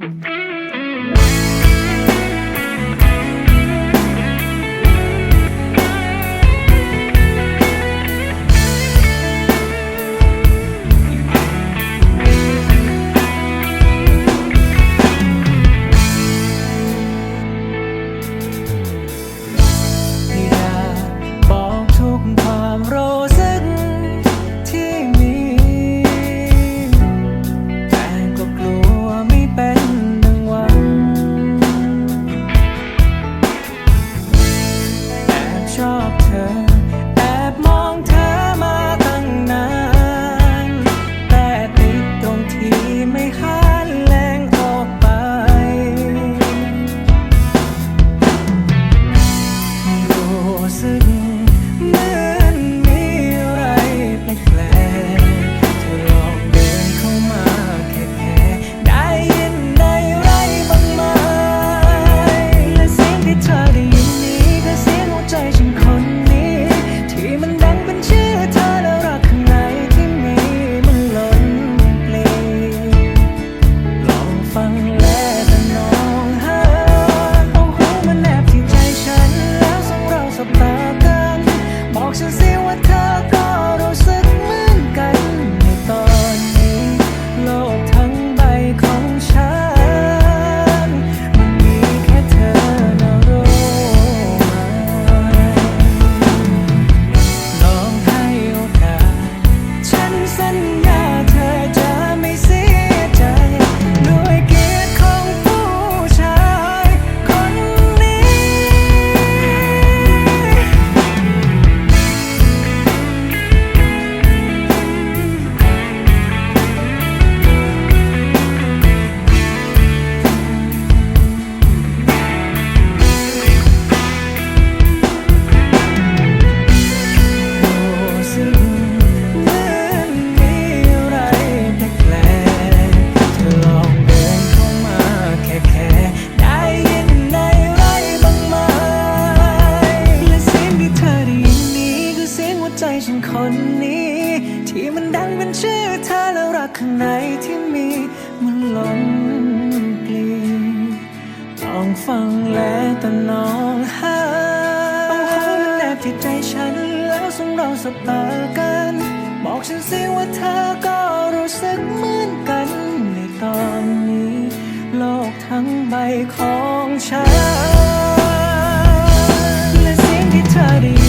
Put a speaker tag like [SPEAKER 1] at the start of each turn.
[SPEAKER 1] Mm-hmm. what comes. ที่มันดังเป็นชื่อเธอแล้วรักข้างในที่มีมันหลงกลีต้องฟังแลแต่น้องหาเอาหัวแนบที่ใจฉันแล้วส่งเราสบตากัน บอกฉันสิว่าเธอก็รู้สึกเหมือนกันในตอนนี้ โลกทั้งใบของฉันและสิ่งที่เธอได้